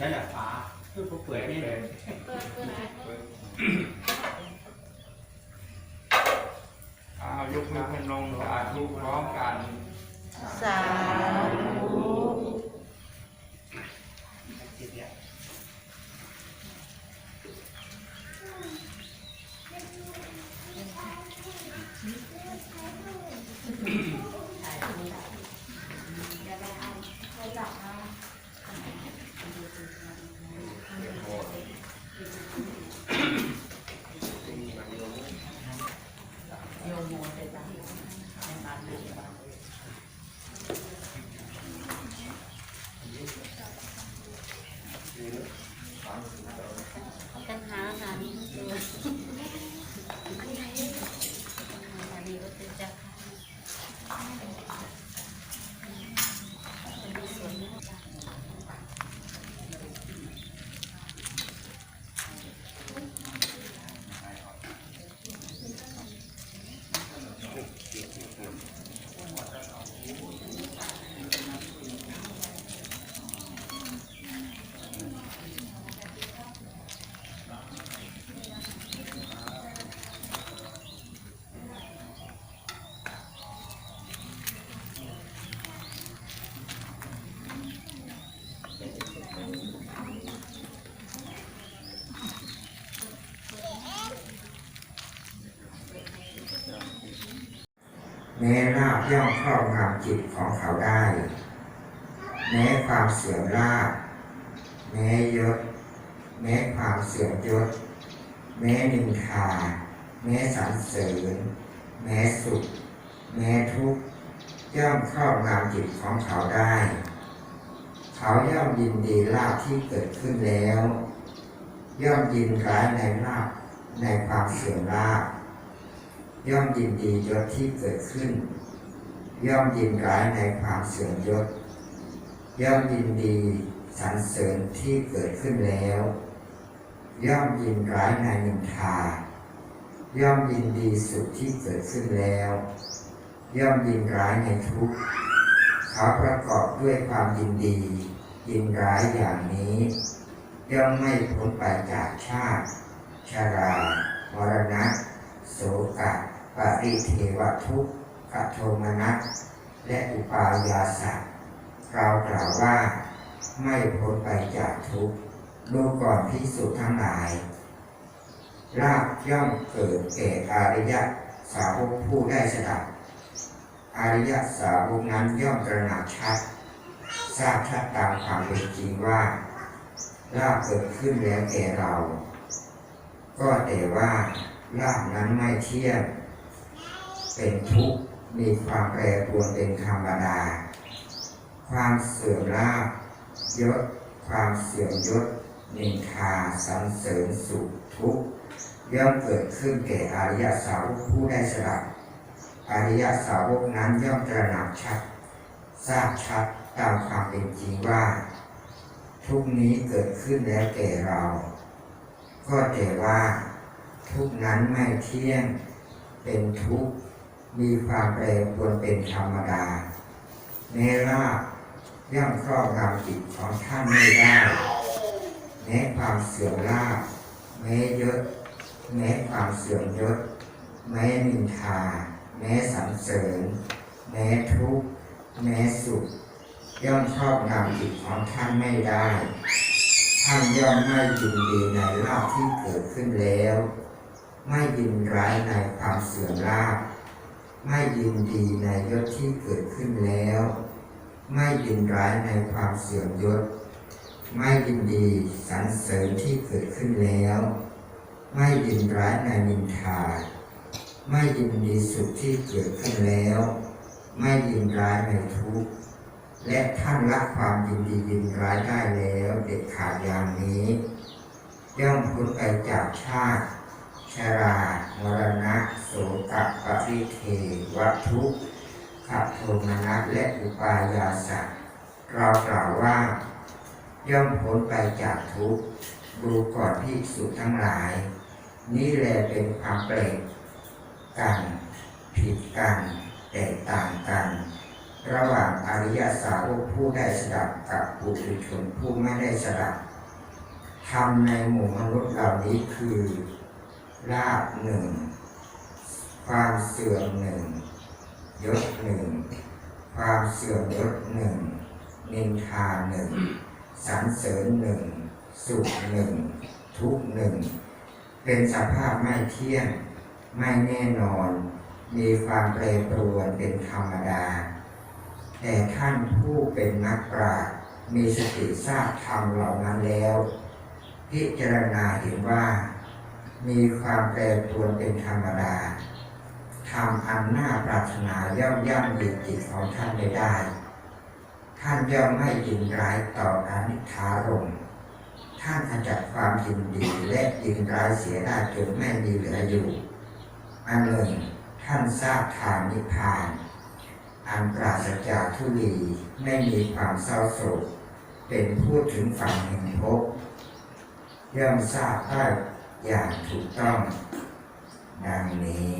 นั่นแหละฝาคือผมเปิดนี่เลยเปิดเปิดเปิดเอายกมือขึ้นลงสาธุพร้อมกัน สาธุ โยมโมเตตาในบ้านในบ้าน กันหาหาดีตัวหาดีก็เป็นจัก แม้ลาบย่อมครอบงำจิตของเขาได้ แม้ความเสื่อมลาบแม้ยศ แม้ความเสื่อมยศ แม้นินทา แม้สรรเสริญ แม้สุข แม้ทุกข์ย่อมครอบงำจิตของเขาได้ เขาย่อมยินดีลาบที่เกิดขึ้นแล้ว ย่อมยินร้ายในลาบในความเสื่อมลาบ ย่อมยินดียศที่เกิดขึ้น ย่อมยินร้ายในความเสื่อมยศ ย่อมยินดีสรรเสริญที่เกิดขึ้นแล้ว ย่อมยินร้ายในนินทา ย่อมยินดีสุขที่เกิดขึ้นแล้ว ย่อมยินร้ายในทุกข์เขาประกอบด้วยความยินดี ยินร้ายอย่างนี้ ย่อมไม่พ้นไปจากชาติ ชรามรณะโสกะ ปริเทวทุกขโทมนัสและอุปายาสัตเรากล่าวว่า ไม่พ้นไปจากทุกข์ดูก่อนพิสุทั้งหลายลาบย่อมเกิดแก่อริยสาวกผู้ได้สดับอริยสาวกนั้นย่อมตระหนักชัดทราบชัดตามความเป็นจริงว่าลาบเกิดขึ้นแล้วแก่เรา ก็แต่ว่าลาบนั้นไม่เที่ยง เป็นทุกข์มีความแปรปรวนเป็นธรรมดา ความเสื่อมลาบยศความเสื่อมยศนินทาสรรเสริญสุขทุกข์ย่อมเกิดขึ้นแก่อริยสาวกผู้ได้สดับอริยสาวกนั้นย่อมตระหนักชัดทราบชัดตามความเป็นจริงว่า ทุกนี้เกิดขึ้นแล้วแก่เรา ก็แต่ว่า ทุกนั้นไม่เที่ยงเป็นทุกข์ มีความแปรปรวนเป็นธรรมดาแม้ลาบย่อมครอบงำจิตของท่านไม่ได้แม้ความเสื่อมลาบแม้ยศแม้ความเสื่อมยศแม้นินทาแม้สรรเสริญแม้ทุกข์แม้สุข ย่อมครอบงำจิตของท่านไม่ได้ ท่านย่อมไม่ยินดีในลาภที่เกิดขึ้นแล้ว ไม่ยินร้ายในความเสื่อมลาภ ไม่ยินดีในยศที่เกิดขึ้นแล้ว ไม่ยินร้ายในความเสื่อมยศ ไม่ยินดีสรรเสริญที่เกิดขึ้นแล้ว ไม่ยินร้ายในนินทา ไม่ยินดีสุขที่เกิดขึ้นแล้ว ไม่ยินร้ายในทุกข์ และท่านละความยินดียินร้ายได้แล้ว เด็ดขาดอย่างนี้ย่อมพ้นไปจากชาติ ชรามรณะโสกปริเทวทุกขับโทมนัสและอุปายาสัตเรากล่าวว่า ย่อมพ้นไปจากทุกข์ดูก่อนพิสุทั้งหลาย นี่แลเป็นความแปลกกันผิดกันแตกต่างกัน ระหว่างอริยสาวกผู้ได้สดับกับปุถุชนผู้ไม่ได้สดับธรรมในหมู่มนุษย์เหล่านี้คือ ลาบหนึ่ง ความเสื่อมหนึ่งยศหนึ่ง ความเสื่อมยศหนึ่งนินทาหนึ่งสรรเสริญหนึ่ง สุขหนึ่ง ทุกหนึ่ง เป็นสภาพไม่เที่ยง ไม่แน่นอน มีความแปรปรวนเป็นธรรมดา แต่ท่านผู้เป็นนักปราชญ์มีสติทราบธรรมเหล่านั้นแล้ว พิจารณาเห็นว่า มีความแปรปรวนเป็นธรรมดาทำอันน่าปรารถนาย่อมย่ำดีจิตของท่านไม่ได้ ท่านย่อมไม่ยินร้ายต่ออนิธารมท่านขจัดความยินดีและยินร้ายเสียได้จนไม่มีเหลืออยู่ อันหนึ่งท่านทราบทางนิพพาน อันปราศจากทุลีไม่มีความเศร้าโศกเป็นผู้ถึงฝั่งแห่งภพย่อมทราบได้ อย่างถูกต้องดังนี้